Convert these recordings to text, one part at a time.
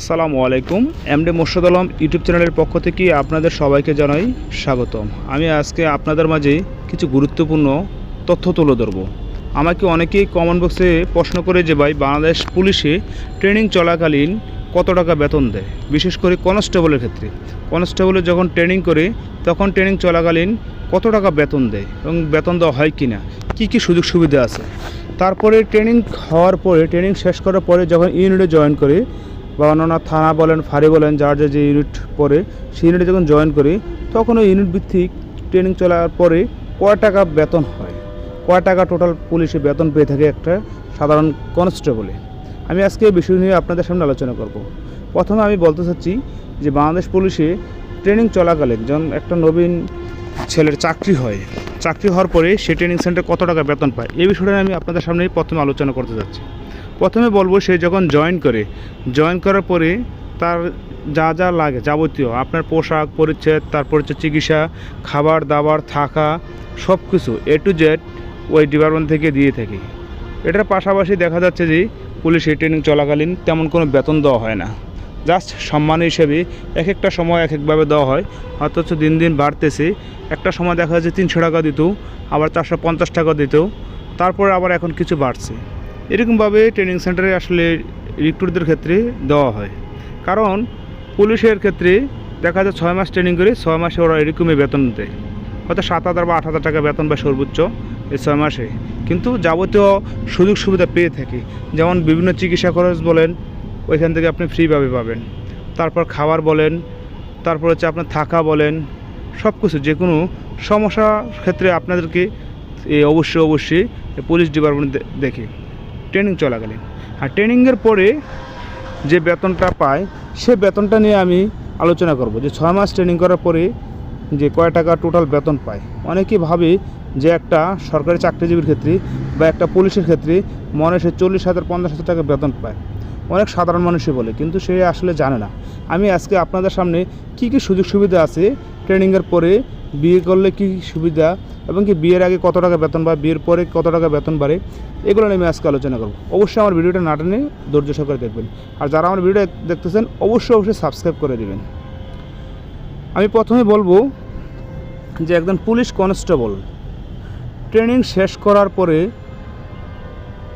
আসসালামু আলাইকুম, MD Morshed Alam YouTube চ্যানেলের পক্ষ থেকে আপনাদের সবাইকে জানাই স্বাগতম। আমি আজকে আপনাদের মাঝে কিছু গুরুত্বপূর্ণ তথ্য তুলে ধরবো। আমাকে অনেকেই কমেন্ট বক্সে প্রশ্ন করে যে, ভাই, বাংলাদেশ পুলিশে ট্রেনিং চলাকালীন কত টাকা বেতন দেয়? বিশেষ করে কনস্টেবলের ক্ষেত্রে। কনস্টেবলে যখন ট্রেনিং করে, তখন ট্রেনিং চলাকালীন কত টাকা বেতন দেয় এবং বেতন দেওয়া হয় কি না কী কী সুযোগ সুবিধা আছে? তারপরে ট্রেনিং হওয়ার পরে ট্রেনিং শেষ করার পরে যখন ইউনিটে জয়েন করে বা অন্যান্য থানা বলেন, ফাঁড়ি বলেন, যার যে যে ইউনিট পড়ে, সেই ইউনিটে যখন জয়েন করি, তখন ওই ইউনিট ভিত্তিক ট্রেনিং চলার পরে কয় টাকা বেতন হয়? কয় টাকা টোটাল পুলিশে বেতন পেয়ে থাকে একটা সাধারণ কনস্টেবলে আমি আজকে এই বিষয় নিয়ে আপনাদের সামনে আলোচনা করব। প্রথমে আমি বলতে চাচ্ছি যে, বাংলাদেশ পুলিশে ট্রেনিং চলাকালীন যখন একটা নবীন ছেলের চাকরি হয়, চাকরি হওয়ার পরে সে ট্রেনিং সেন্টার কত টাকা বেতন পায়? এই বিষয়টা আমি আপনাদের সামনেই প্রথমে আলোচনা করতে যাচ্ছি। প্রথমে বলব সে যখন জয়েন করে জয়েন করার পরে তার যা যা লাগে যাবতীয়, আপনার পোশাক, পরিচ্ছেদ তারপর হচ্ছে চিকিৎসা, খাবার দাবার, থাকা, সব কিছু এ টু জেড ওই ডিপার্টমেন্ট থেকে দিয়ে থাকে। এটার পাশাপাশি দেখা যাচ্ছে যে পুলিশে ট্রেনিং চলাকালীন তেমন কোনো বেতন দেওয়া হয় না। জাস্ট সম্মান হিসেবে এক একটা সময় এক একভাবে দেওয়া হয়, অথচ দিন দিন বাড়তেছে। একটা সময় দেখা যাচ্ছে তিনশো টাকা দিত, আবার চারশো পঞ্চাশ টাকা দিত, তারপরে আবার এখন কিছু বাড়ছে। এরকমভাবে ট্রেনিং সেন্টারে আসলে রিক্রুটদের ক্ষেত্রে দেওয়া হয়। কারণ পুলিশের ক্ষেত্রে দেখা যায় ছয় মাস ট্রেনিং করে ছয় মাসে ওরা এরকমই বেতন দেয়। হয়তো সাত হাজার বা আট হাজার টাকা বেতন বা সর্বোচ্চ এই ছয় মাসে। কিন্তু যাবতীয় সুযোগ সুবিধা পেয়ে থাকে। যেমন বিভিন্ন চিকিৎসা খরচ বলেন, ওইখান থেকে আপনি ফ্রিভাবে পাবেন। তারপর খাবার বলেন, তারপর হচ্ছে আপনার থাকা বলেন সব কিছু যে কোনো সমস্যার ক্ষেত্রে আপনাদেরকে অবশ্যই অবশ্যই পুলিশ ডিপার্টমেন্ট দেখে। ট্রেনিং চলা গেলেন আর ট্রেনিংয়ের পরে যে বেতনটা পায়, সে বেতনটা নিয়ে আমি আলোচনা করব যে ছয় মাস ট্রেনিং করার পরে যে কয় টাকা টোটাল বেতন পায়। অনেকেই ভাবে যে একটা সরকারি চাকরিজীবীর ক্ষেত্রে বা একটা পুলিশের ক্ষেত্রে মনে সে চল্লিশ হাজার, পঞ্চাশ হাজার টাকা বেতন পায়। অনেক সাধারণ মানুষই বলে, কিন্তু সে আসলে জানে না। আমি আজকে আপনাদের সামনে কি কি সুযোগ সুবিধা আছে, ট্রেনিংয়ের পরে বিয়ে করলে কি সুবিধা, এবং কি বিয়ের আগে কত টাকা বেতন বা বিয়ের পরে কত টাকা বেতন বাড়ে, এগুলো নিয়ে আমি আজকে আলোচনা করব। অবশ্যই আমার ভিডিওটা না টেনে ধৈর্য সহকারে দেখবেন। আর যারা আমার ভিডিও দেখতেছেন, অবশ্যই অবশ্যই সাবস্ক্রাইব করে দেবেন। আমি প্রথমে বলব যে একজন পুলিশ কনস্টেবল, ট্রেনিং শেষ করার পরে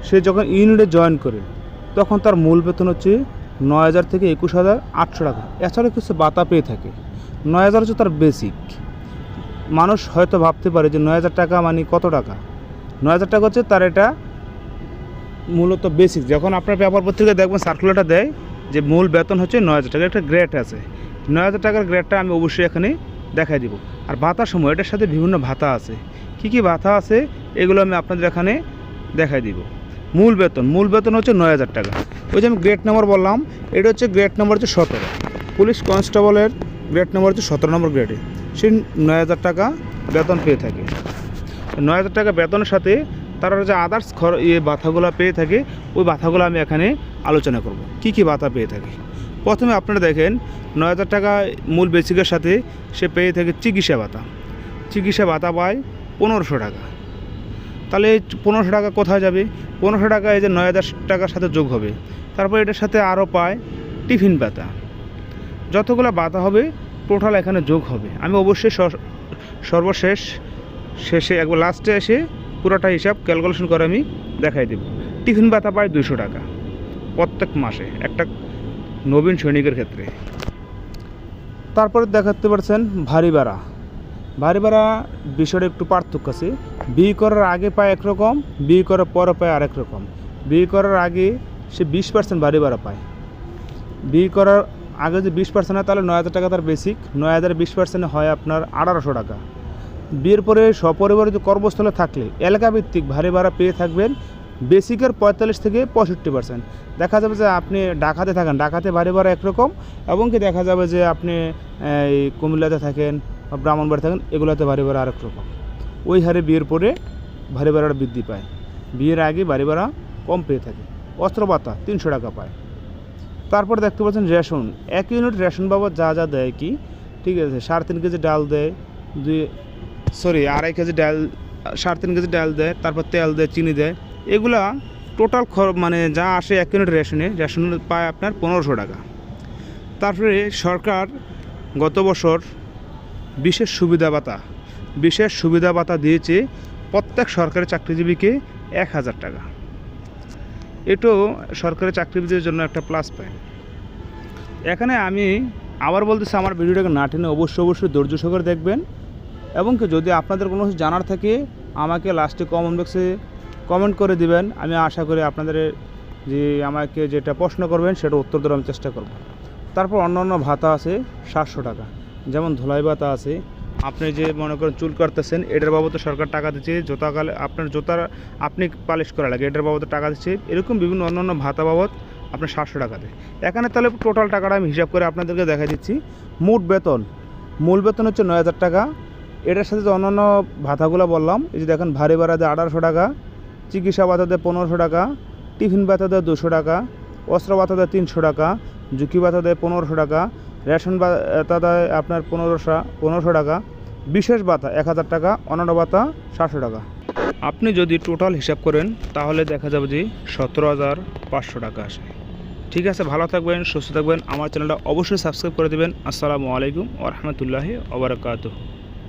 সে যখন ইউনিটে জয়েন করে তখন তার মূল বেতন হচ্ছে নয় হাজার থেকে একুশ হাজার আটশো টাকা। এছাড়াও কিছু বাতা পেয়ে থাকে। নয় হাজার হচ্ছে তার বেসিক মানুষ হয়তো ভাবতে পারে যে নয় হাজার টাকা মানে কত টাকা? নয় হাজার টাকা হচ্ছে তার এটা মূলত বেসিক যখন আপনার পেপার পত্রিকায় দেখবেন সার্কুলারটা দেয় যে মূল বেতন হচ্ছে নয় হাজার টাকা। একটা গ্রেড আছে। নয় হাজার টাকার গ্রেডটা আমি অবশ্যই এখানে দেখাই দিব। আর ভাতার সময়, এটার সাথে বিভিন্ন ভাতা আছে। কি কি ভাতা আছে, এগুলো আমি আপনাদের এখানে দেখাই দিব। মূল বেতন মূল বেতন হচ্ছে নয় হাজার টাকা। ওই যে আমি গ্রেড নাম্বার বললাম, এটা হচ্ছে গ্রেড নাম্বার হচ্ছে সতেরো। পুলিশ কনস্টেবলের গ্রেড নাম্বার হচ্ছে সতেরো নম্বর গ্রেডে সে নয় হাজার টাকা বেতন পেয়ে থাকে। নয় হাজার টাকা বেতনের সাথে তারা যে আদার্স খর ইয়ে বাথাগুলো পেয়ে থাকে, ওই বাথাগুলো আমি এখানে আলোচনা করব। কি কি বাতা পেয়ে থাকে? প্রথমে আপনারা দেখেন, নয় হাজার টাকা মূল বেসিকের সাথে সে পেয়ে থাকে চিকিৎসা ভাতা। চিকিৎসা ভাতা পায় পনেরোশো টাকা। তাহলে পনেরোশো টাকা কোথায় যাবে? পনেরোশো টাকা এই যে নয় হাজার টাকার সাথে যোগ হবে। তারপর এটার সাথে আরও পায় টিফিন ভাতা যতগুলো বাতা হবে টোটাল এখানে যোগ হবে। আমি অবশ্যই সর- সর্বশেষ শেষে একবার লাস্টে এসে পুরোটা হিসাব ক্যালকুলেশন করে আমি দেখাই দেব। টিফিন ভাতা পায় দুশো টাকা প্রত্যেক মাসে, একটা নবীন সৈনিকের ক্ষেত্রে। তারপরে দেখাতে পারছেন ভারী ভাড়া ভারী ভাড়া বিষয়টা একটু পার্থক্য আছে। বিয়ে করার আগে পায় একরকম, বিয়ে করার পরে পায় আরেক রকম। বিয়ে করার আগে সে বিশ পার্সেন্ট ভারী ভাড়া পায়। বিয়ে করার আগে যদি বিশ পার্সেন্ট হয় তাহলে নয় হাজার টাকা তার বেসিক নয় হাজার বিশ পার্সেন্ট হয় আপনার আঠারোশো টাকা। বিয়ের পরে সপরিবারে যদি কর্মস্থলে থাকলে, এলাকাভিত্তিক ভারী ভাড়া পেয়ে থাকবেন বেসিকের পঁয়তাল্লিশ থেকে পঁয়ষট্টি পার্সেন্ট দেখা যাবে যে আপনি ডাকাতে থাকেন, ডাকাতে ভারী ভাড়া একরকম এবং কি দেখা যাবে যে আপনি, এই কুমিল্লাতে থাকেন বা ব্রাহ্মণবাড়ি থাকেন, এগুলোতে ভারী ভাড়া আরেক রকম। ওই হারে বিয়ের পরে ভারী ভাড়াটা বৃদ্ধি পায়। বিয়ের আগে ভারী ভাড়া কম পেয়ে থাকে। অস্ত্র ভাতা তিনশো টাকা পায়। তারপর দেখতে পাচ্ছেন রেশন। এক ইউনিট রেশন বাবদ যা যা দেয় কি, ঠিক আছে, সাড়ে তিন কেজি ডাল দেয়, দুই, সরি, আড়াই কেজি ডাল, সাড়ে তিন কেজি ডাল দেয়, তারপর তেল দেয়, চিনি দেয়। এগুলা টোটাল মানে যা আসে এক ইউনিট রেশনে, রেশন পায় আপনার পনেরোশো টাকা। তারপরে সরকার গত বছর বিশেষ সুবিধা ভাতা। বিশেষ সুবিধা ভাতা দিয়েছে প্রত্যেক সরকারি চাকরিজীবীকে এক হাজার টাকা। এটাও সরকারি চাকরিজীবীদের জন্য একটা প্লাস পয়েন্ট এখানে আমি আবার বলতেছি, আমার ভিডিওটাকে না টেনে অবশ্যই অবশ্যই ধৈর্য সহকারে দেখবেন এবং কি যদি আপনাদের কোনো কিছু জানার থাকে, আমাকে লাস্টে কমেন্ট বক্সে কমেন্ট করে দিবেন। আমি আশা করি আপনাদের যে আমাকে যেটা প্রশ্ন করবেন, সেটা উত্তর দেওয়ার আমি চেষ্টা করব। তারপর অন্য অন্য ভাতা আছে সাতশো টাকা। যেমন ধুলাই ভাতা আছে, আপনি যে মনে করেন চুল কাটতেছেন, এটার বাবদ সরকার টাকা দিচ্ছে, জোতা কালে আপনার জোতার আপনি পালিশ করা লাগে, এটার বাবদ টাকা দিচ্ছে, এরকম বিভিন্ন অন্য অন্য ভাতা বাবদ আপনার সাতশো টাকা দেয়। এখানে তাহলে টোটাল টাকাটা আমি হিসাব করে আপনাদেরকে দেখা দিচ্ছি। মোট বেতন, মূল বেতন হচ্ছে নয় হাজার টাকা। এটার সাথে যে অন্যান্য ভাতাগুলো বললাম, এই যে দেখেন ভারী ভাড়া দেয় আঠারোশো টাকা, চিকিৎসা ভাতা দেয় পনেরোশো টাকা, টিফিন ভাতা দেয় দুশো টাকা, অস্ত্র ভাতা দেয় তিনশো টাকা, ঝুঁকি ভাতা দেয় পনেরোশো টাকা রেশন ভাতা আপনার পনেরোশো পনেরোশো টাকা। বিশেষ বাতা এক হাজার টাকা, অন্যান্য বাতা সাতশো টাকা। আপনি যদি টোটাল হিসাব করেন, তাহলে দেখা যাবে যে সতেরো হাজার পাঁচশো টাকা আসে। ঠিক আছে, ভালো থাকবেন, সুস্থ থাকবেন। আমার চ্যানেলটা অবশ্যই সাবস্ক্রাইব করে দেবেন। আসসালামু আলাইকুম ওরহমতুল্লাহি ওবরাকাতুহ